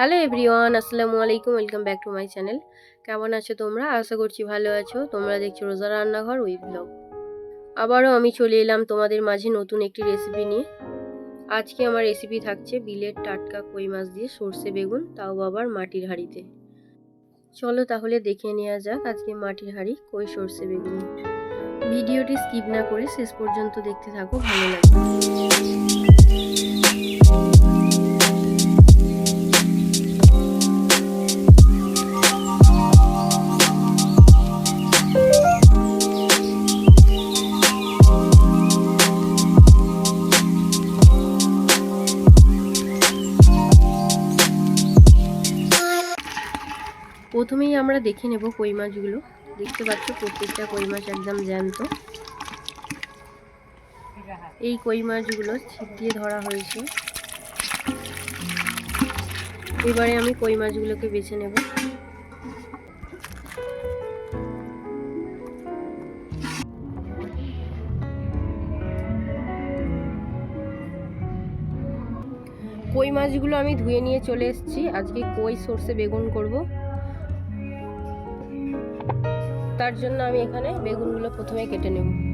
Hello everyone, আসসালামু আলাইকুম, welcome back to my channel. কেমন আছো তোমরা? আশা করছি ভালো আছো। তোমরা দেখছ রোজা রান্নাঘর ওই ব্লগ। আবারও আমি চলে এলাম তোমাদের মাঝে নতুন একটি রেসিপি নিয়ে। আজকে আমার রেসিপি থাকছে বিলের টাটকা কই মাছ দিয়ে সর্ষে বেগুন, তাও আবার মাটির হাঁড়িতে। চলো তাহলে দেখে নেওয়া যাক আজকে মাটির হাঁড়ি কই সর্ষে বেগুন। ভিডিওটি স্কিপ না করে শেষ পর্যন্ত দেখতে থাকো, ভালো লাগবে। প্রথমেই আমরা দেখে নেব কই মাছগুলো। দেখতে পাচ্ছ প্রত্যেকটা কই মাছ একদম জ্যান্ত। এই কই মাছগুলো ছিপ দিয়ে ধরা হয়েছে। এবারে আমি কই মাছগুলোকে বেছে নেব। কই মাছগুলো আমি ধুয়ে নিয়ে চলে এসেছি। আজকে কই সর্ষে বেগুন করব। তার জন্য আমি এখানে বেগুনগুলো প্রথমে কেটে নেব।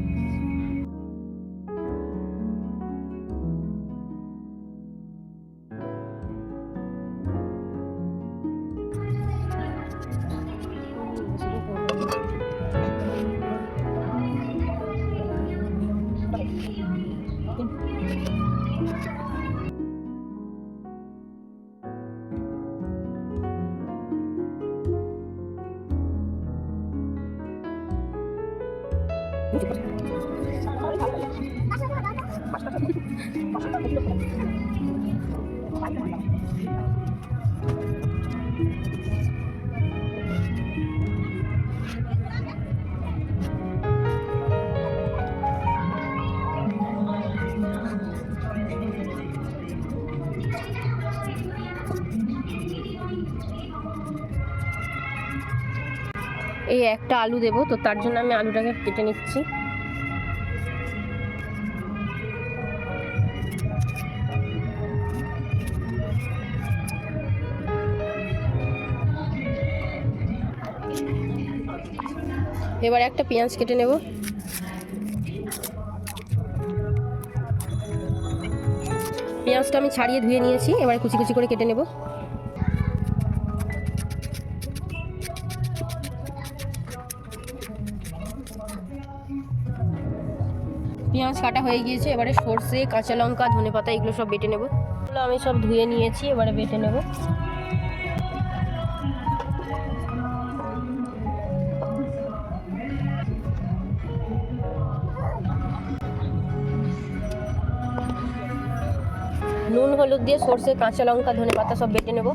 Thank. এই একটা আলু দেবো, তো তার জন্য আমি আলুটাকে কেটে নিচ্ছি। এবার একটা পেঁয়াজ কেটে নেব। পেঁয়াজটা আমি ছাড়িয়ে ধুয়ে নিয়েছি, এবারে কুচি কুচি করে কেটে নেব। পেঁয়াজ কাটা হয়ে গিয়েছে, এবারে সর্ষে, কাঁচা লঙ্কা, ধনে পাতা, এগুলো সব বেটে নেব। এগুলো আমি সব ধুয়ে নিয়েছি, এবারে বেটে নেব। নুন, হলুদ দিয়ে সর্ষে, কাঁচা লঙ্কা, ধনে পাতা সব বেটে নেব।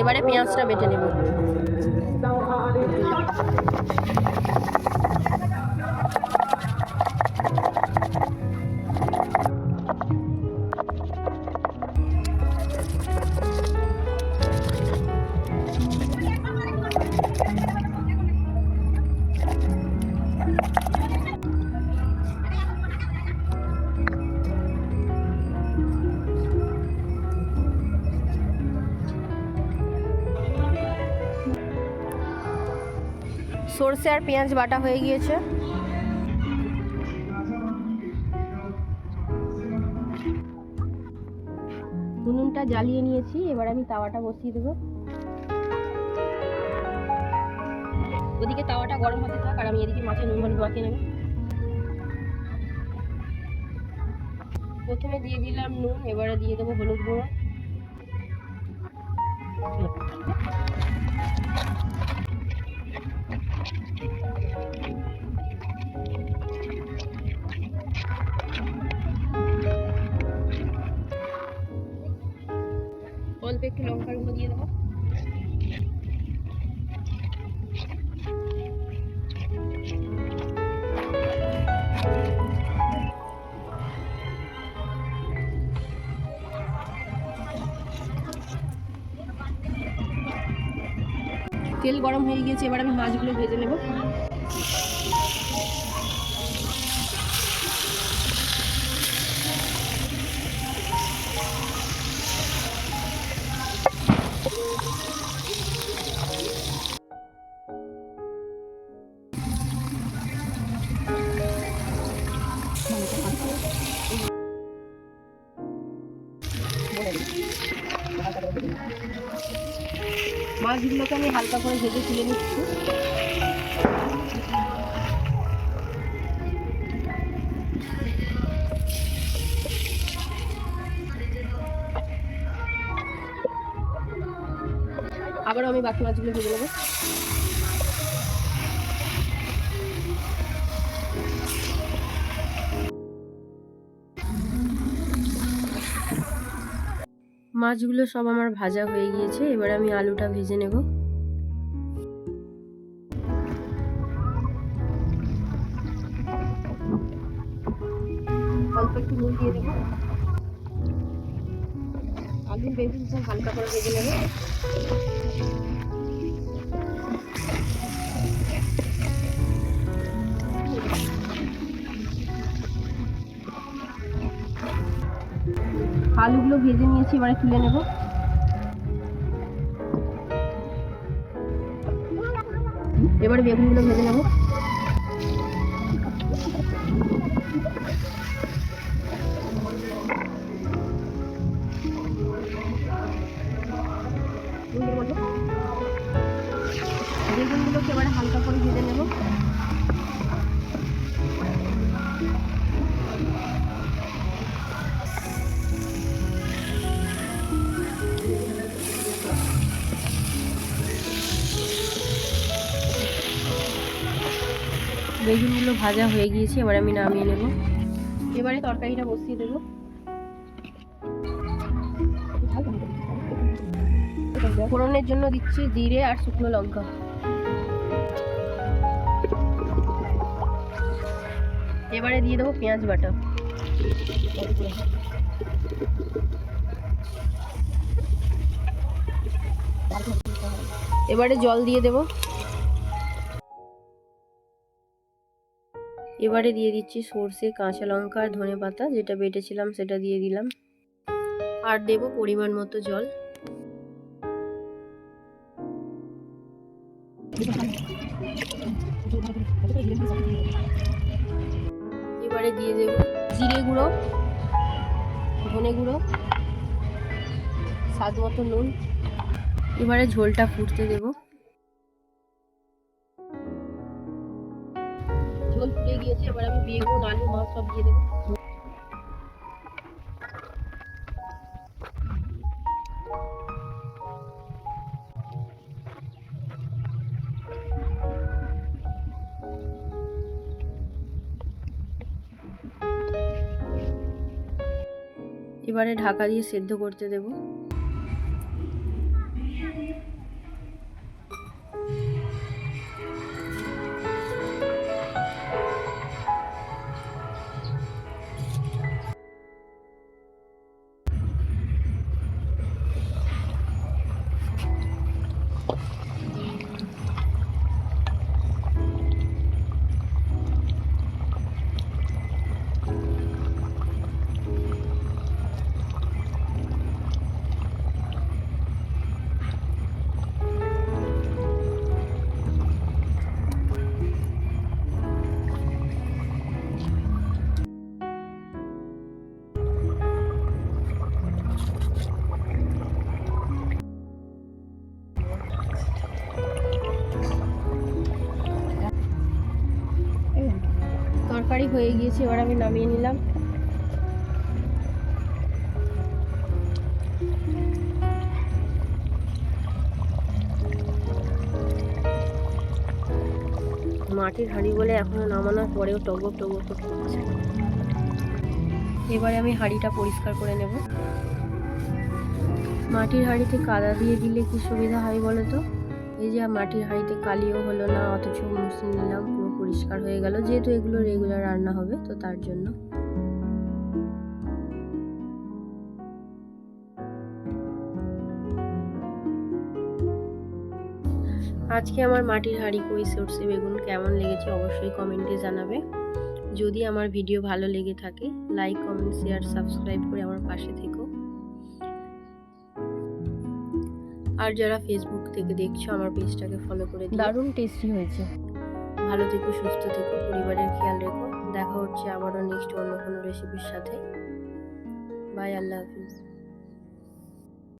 এবারে পেঁয়াজটা বেটে নেব। উচ্ছে আর পেঁয়াজ বাটা হয়ে গিয়েছে। উনুনটা জ্বালিয়ে নিয়েছি, এবার আমি তাওয়াটা বসিয়ে দেবো। ওদিকে তাওয়াটা গরম হতে থাক, আর আমি এদিকে মাছের নুন হলুদ মাখিয়ে নেব। প্রথমে দিয়ে দিলাম নুন, এবারে দিয়ে দেবো হলুদ গুঁড়ো। অল্প একটু লঙ্কার গুঁড়ো দিয়ে দেবো তেল গরম হয়ে গিয়েছে এবার আমি মাছগুলো ভেজে নেব। মাছগুলোকে আমি হালকা করে ভেজে তুলে নিচ্ছি। আবার আমি বাকি মাছগুলো ভেজে নেব। মাছগুলো সব আমার ভাজা হয়ে গিয়েছে, এবার আমি আলুটা ভেজে নেব। একটু দেবো। আলু হালকা করে ভেজে নেব। আলুগুলো ভেজে নিয়েছি, এবারে তুলে নেব। এবারে বেগুনগুলো ভেজে নেব। বেগুনগুলোকে এবারে হালকা করে ভেজে নেব। বেগুনগুলো ভাজা হয়ে গিয়েছে, এবার আমি নামিয়ে নেব। এবারে তরকারিটা বসিয়ে দেবো। ফোড়নের জন্য দিচ্ছি জিরে আর শুকনো লঙ্কা। এবারে দিয়ে দেবো পেঁয়াজ বাটা। এবারে জল দিয়ে দেবো। এবারে দিয়ে দিচ্ছি সর্ষে, কাঁচা লঙ্কা আর ধনে পাতা। যেটা বেটেছিলাম সেটা দিয়ে দিলাম। আর দেব পরিমাণ মতো জল। এবারে দিয়ে দেব জিরে গুঁড়ো, ধনে গুঁড়ো, স্বাদ মতো নুন। এবারে ঝোলটা ফুটতে দেবো। ফুটে গিয়েছে, এবার আমি বেগুন আলু মাছ সব দিয়ে দেবো। এবারে ঢাকা দিয়ে সেদ্ধ করতে দেবো। হয়ে গিয়েছে, এবার আমি নামিয়ে নিলাম। মাটির হাঁড়ি বলে এখনও নামানোর পরেও টগর টগর করে ফুটছে এবারে আমি হাঁড়িটা পরিষ্কার করে নেব। মাটির হাঁড়িতে কাদা দিয়ে দিলে কি সুবিধা হয় বলো তো? এই যে মাটির হাঁড়িতে কালিও হলো না, অথচ মুছে নিলাম, পুরো পরিষ্কার হয়ে গেল। যেহেতু এগুলো রেগুলার রান্না হবে, তো তার জন্য। আজকে আমার মাটির হাঁড়ি, কই, সর্ষে, বেগুন কেমন লেগেছে অবশ্যই কমেন্টে জানাবে। যদি আমার ভিডিও ভালো লেগে থাকে লাইক কমেন্ট শেয়ার সাবস্ক্রাইব করে আমার পাশে থেকো। আর যারা ফেসবুক থেকে দেখছ আমার পেজটাকে ফলো করে দিও। দারুণ টেস্টি হয়েছে। ভালো থেকো সুস্থ থেকো পরিবারের খেয়াল রেখো। দেখা হচ্ছে আবারও নেক্সট অন্য কোনো রেসিপির সাথে। বাই আল্লাহ হাফিজ।